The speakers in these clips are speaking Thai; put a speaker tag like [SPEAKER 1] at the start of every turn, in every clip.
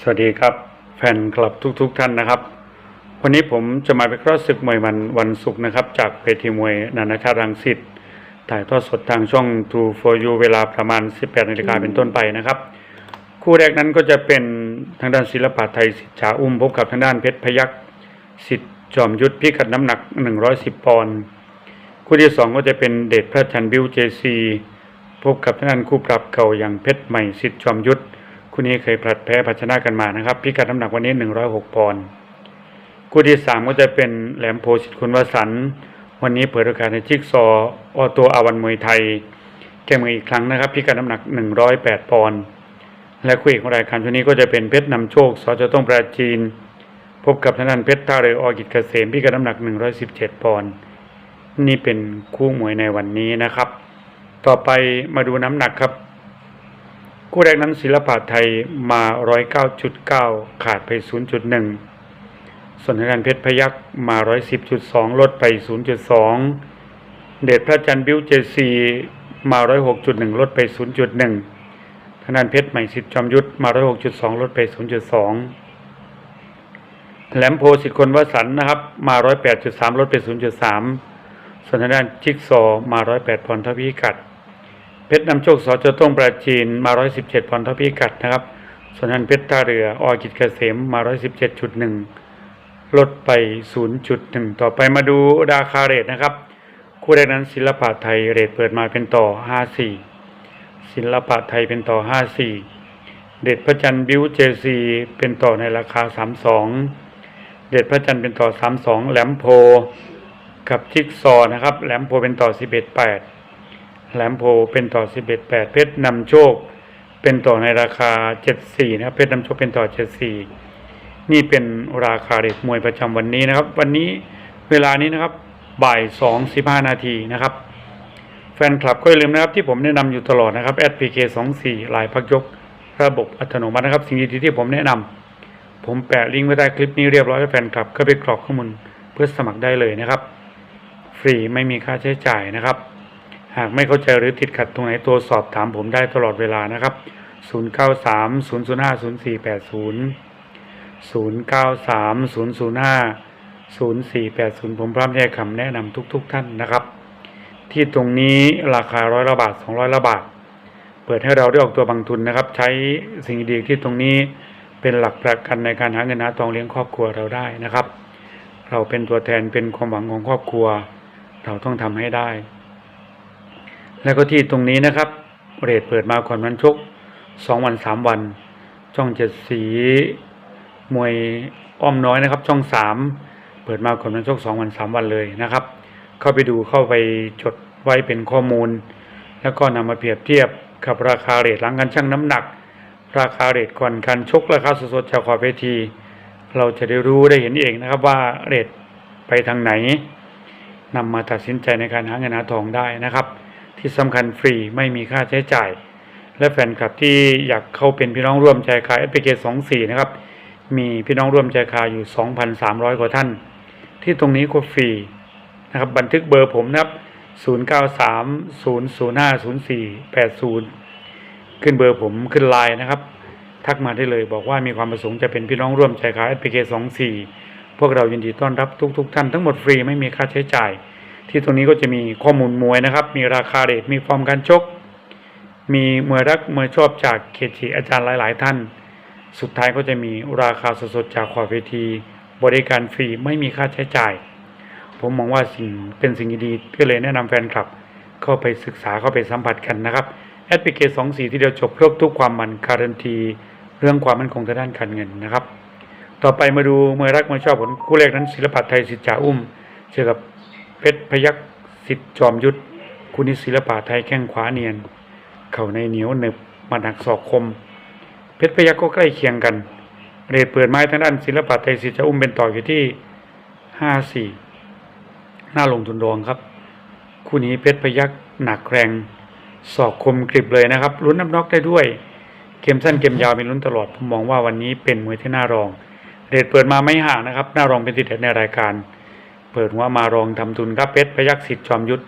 [SPEAKER 1] สวัสดีครับ แฟนคลับทุกๆทท่านนะครับ วันนี้ผมจะมาเป็นครอสศึกมวยมันวันศุกร์นะครับ จากเวทีมวยนานาชาติรังสิตถ่ายทอดสดทางช่อง True for You เวลาประมาณ 18นาฬิกาเป็นต้นไปนะครับ คู่แรกนั้นก็จะเป็นทางด้านศิลปะไทยสิทธาอุ้มพบกับทางด้านเพชรพยักษ์สิทธิ์จอมยุทธพิกัดน้ำหนัก 110 ปอนด์คู่ที่สองก็จะเป็นเดชพระจันบิวเจซีพบกับทางด้านคู่ปรับเก่าอย่างเพชรใหม่สิทธิ์จอมยุทธ คู่นี้เคยผลัดแพ้พัชนะกันมานะครับ พิกัดน้ำหนักวันนี้ 106ปอนด์คู่ที่สามก็จะเป็นแหลมโพสิทธิ์คุณวสันต์วันนี้เปิดโอกาสในจิกซอว์ออโตอาวันมวยไทยแก้มืออีกครั้งนะครับ พิกัดน้ำหนัก 108ปอนด์และคู่เอกของรายการช่วงนี้ก็จะเป็นเพชรนำโชคสจต้องปราจีน พบกับทางด้านเพชรท่าเรืออกิจเกษมพิกัดน้ำหนัก 117ปอนด์นี่เป็นคู่มวยในวันนี้นะครับ ต่อไปมาดูน้ำหนักครับ คู่แรกนั้นศิลปะไทยมา 109.9 ขาดไป 0.1 ส่วนทางด้านเพชรพยักมา 110.2 ลดไป 0.2 เดชพระจันทร์บิวเจซีมา 106.1 ลดไป 0.1 ทางด้านเพชรใหม่สิทธิ์จอมยุทธมา 106.2 ลดไป 0.2 แหลมโพสิทธิ์คนวสันต์นะครับมา 108.3 ลดไป 0.3 ส่วนทางด้านจิกซอมา 108ปอนด์เท่าพิกัด เพชรนำโชคสจต้งปราจีนมา 117ปอนด์ท่าพิกัดนะครับส่วนนั้นเพชรท่าเรือออกิจเกษมมา 117.1 ลดไป 0.1 ต่อไปมาดูราคาเรทนะครับ คู่แรกนั้นศิลปะไทยเรทเปิดมาเป็นต่อ 54 ศิลปะไทยเป็นต่อ 54 เดชพระจันทร์บิวเจซีเป็นต่อในราคา 32 เดชพระจันทร์เป็นต่อ 32 แหลมโพ กับจิกซอนะครับ แหลมโพเป็นต่อ 11.8 แหลมโพเป็นต่อ11 8เพชรนำโชค เป็นต่อในราคา74นะครับเพชรนำโชคเป็นต่อ74นี่เป็นราคาเด็กมวยประจำวันนี้นะครับ วันนี้เวลานี้นะครับบ่าย2 15นาทีนะครับ แฟนคลับก็อย่าลืมนะครับที่ผมแนะนำอยู่ตลอดนะครับ SPK 24ลายพักยกระบบอัตโนมัตินะครับ สิ่งดีๆที่ผมแนะนำผมแปะลิงก์ไว้ใต้คลิปนี้เรียบร้อยแล้วแฟนคลับก็ไปกรอกข้อมูลเพื่อสมัครได้เลยนะครับ ฟรีไม่มีค่าใช้จ่ายนะครับ หากไม่เข้าใจหรือติดขัดตรงไหนตัวสอบถามผมได้ตลอดเวลานะครับ 093 005 0480 093 005 0480 ผมพร้อมให้คำแนะนำทุกๆทท่านนะครับ ที่ตรงนี้ราคาร้อยละบาท 200ละบาท เปิดให้เราได้ออกตัวบางทุนนะครับ ใช้สิ่งดีที่ตรงนี้เป็นหลักประกันในการหาเงินหาทองเลี้ยงครอบครัวเราได้นะครับ เราเป็นตัวแทนเป็นความหวังของครอบครัว เราต้องทำให้ได้ แล้วก็ที่ตรงนี้นะครับเรทเปิดมาก่อนวันชกสองวันสามวัน ช่องเจ็ดสี มวยอ้อมน้อยนะครับ ช่องสามเปิดมาก่อนวันชกสองวันสามวันเลยนะครับ เข้าไปดูเข้าไปจดไว้เป็นข้อมูล แล้วก็นำมาเปรียบเทียบกับราคาเรทหลังการชั่งน้ำหนัก ราคาเรทก่อนการชกราคาสดๆจากขอบเวที เราจะได้รู้ได้เห็นเองนะครับว่าเรทไปทางไหนนำมาตัดสินใจในการหาเงินหาทองได้นะครับ ที่สำคัญฟรีไม่มีค่าใช้จ่าย และแฟนคลับที่อยากเข้าเป็นพี่น้องร่วมใจคาย SPK 24นะครับ มีพี่น้องร่วมใจคายอยู่ 2,300 กว่าท่าน ที่ตรงนี้ก็ฟรีนะครับบันทึกเบอร์ผมนะครับ 0930050480 ขึ้นเบอร์ผมขึ้นไลน์นะครับ ทักมาได้เลยบอกว่ามีความประสงค์จะเป็นพี่น้องร่วมใจคาย SPK 24พวกเรายินดีต้อนรับทุกๆทท่านทั้งหมดฟรีไม่มีค่าใช้จ่าย ที่ตรงนี้ก็จะมีข้อมูลมวยนะครับ มีราคาเรทมีฟอร์มการชก มีมวยรักมวยชอบจากเขตฉีอาจารย์หลาย ๆ ท่าน สุดท้ายก็จะมีราคาสดๆจากขอบเวที บริการฟรีไม่มีค่าใช้จ่าย ผมมองว่าสิ่งเป็นสิ่งดีๆก็เลยแนะนำแฟนคลับ เข้าไปศึกษาเข้าไปสัมผัสกันนะครับแอดพลิเคชัน24ที่เดียวจบครบทุกความมันการันตีเรื่องความมั่นคงทางด้านการเงินนะครับ ต่อไปมาดูมวยรักมวยชอบผลคู่แรกนั้นศิลปะไทยสิทธิ์จ่าอุ้มเจอกับ เพชรพยักษ์สิทธิ์จอมยุทธคุณนิศิลปะไทยแข้งขวาเนียน เข่าในเหนียวหนึบมาหนักศอกคม เพชรพยักษ์ก็ใกล้เคียงกัน เรทเปิดไม้ทางด้านศิลปะไทยสิทธิจ่าอุ้มเป็นต่ออยู่ที่ห้าสี่หน้าลงทุนรองครับ คู่นี้เพชรพยักษ์หนักแรงศอกคมกริบเลยนะครับลุ้นน้ำน็อกได้ด้วยเกมสั้นเกมยาวมีลุ้นตลอดผมมองว่าวันนี้เป็นมวยที่น่ารอง เรทเปิดมาไม่ห่างนะครับน่ารองเป็นติดเด็ดในรายการ เปิดว่ามารองทำทุนครับเพชรพยักษ์สิทธิ์จอมยุทธ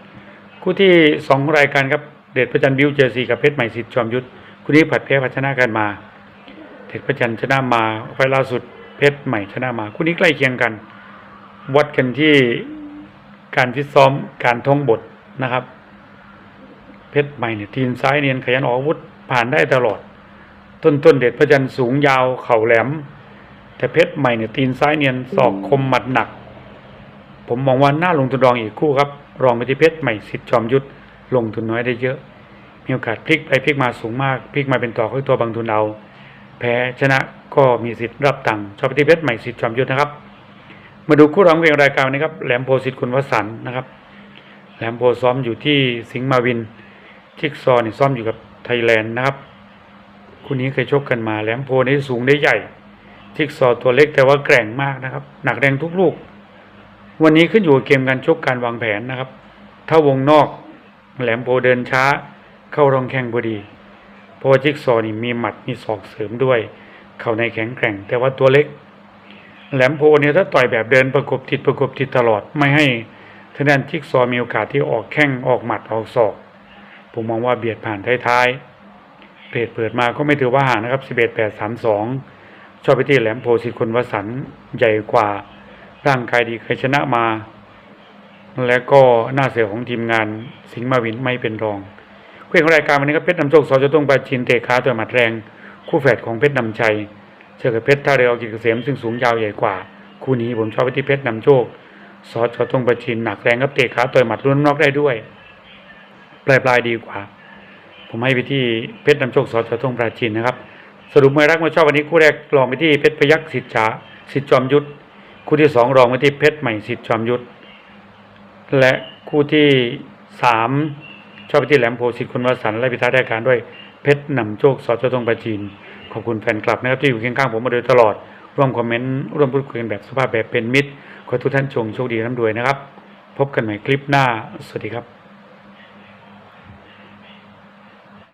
[SPEAKER 1] คู่ที่สองของรายการครับเดชพระจันทร์บิวเจอซีกับเพชรใหม่สิทธิ์จอมยุทธคู่นี้ผัดแพ้พัชนะกันมาแถด็ดพระจันทร์ชนะมาไฟล์ล่าสุดเพชรใหม่ชนะมาคู่นี้ใกล้เคียงกัน วัดกันที่การฟิตซ้อมการท่องบทนะครับ เพชรใหม่เนี่ยทีมซ้ายเนียนขยันออกอาวุธผ่านได้ตลอด ต้นต้นเด็ดพระจันทร์สูงยาวเข่าแหลม แต่เพชรใหม่เนี่ยตีนซ้ายเนียนศอกคมหมัดหนัก ผมมองว่าน่าลงทุนรองอีกคู่ครับ รองไปที่เพชรใหม่สิทธิ์จอมยุทธลงทุนน้อยได้เยอะ มีโอกาสพลิกไปพลิกมาสูงมากพลิกมาเป็นต่อค่อยตัวบางทุนเอาแพ้ชนะก็มีสิทธิ์รับตังค์ชอบไปที่เพชรใหม่สิทธิ์จอมยุทธนะครับ มาดูคู่รองเรียงรายการนนี้ครับแหลมโพสิทธิ์คุณวสันนะครับ แหลมโพซ้อมอยู่ที่สิงห์มาวินชิกซอนี่ซ้อมอยู่กับไทยแลนด์นะครับคู่นี้เคยชกกันมาแหลมโพนี่สูงได้ใหญ่ชิกซอตัวเล็กแต่ว่าแกร่งมากนะครับ หนักแรงทุกลูก วันนี้ขึ้นอยู่กับเกมการชกการวางแผนนะครับ ถ้าวงนอกแหลมโพเดินช้า เข้ารองแข้งพอดี เพราะว่าจิ๊กซอนี่มีหมัดมีศอกเสริมด้วย เข่าในแข็งแกร่ง แต่ว่าตัวเล็ก แหลมโพเนี่ยถ้าต่อยแบบเดินประกบติดประกบติดตลอดไม่ให้ทางด้านจิ๊กซอมีโอกาสที่ออกแข้งออกหมัดออกศอก ผมมองว่าเบียดผ่านท้ายๆเรทเปิดมาก็ไม่ถือว่าห่างนะครับ 11 8 3 2 ชอบไปที่แหลมโพสิทธิ์คนวสันใหญ่กว่า ร่างกายดีเคยชนะมา และก็หน้าเสือของทีมงานสิงห์มาวินไม่เป็นรองคู่เอกของรายการวันนี้ก็เพชรนำโชคสจต้งปาจีนเตะขาตัวหมัดแรง คู่แฝดของเพชรนำชัยเจอกับเพชรท่าเรืออกิจเกษมซึ่งสูงยาวใหญ่กว่า คู่นี้ผมชอบไปที่เพชรนำโชคสจต้งปาจีนหนักแรงครับเตะขาต่อยหมัดลุ้นนอกได้ด้วย ปลายปลายๆดีกว่า ผมให้ไปที่เพชรนำโชคสจต้งปาจีนนะครับ สรุปมวยรักมวยชอบวันนี้คู่แรกลองไปที่เพชรพยักษ์สิทธิ์ฉาสิทธิ์จอมยุทธ คู่ที่สองรองไปที่เพชรใหม่สิทธิ์ชอมยุทธและคู่ที่สามชอบไปที่แหลมโพสิทธิ์คุณวสันต์และพิธาได้การด้วยเพชรนำโชคสอดโจตงประจีน ขอบคุณแฟนคลับนะครับที่อยู่เคียงข้างผมมาโดยตลอด ร่วมคอมเมนต์ ร่วมพูดคุยกันแบบสุภาพแบบเป็นมิตร ขอทุกท่านชงโชคดีร่ำรวยนะครับ พบกันใหม่คลิปหน้า สวัสดีครับ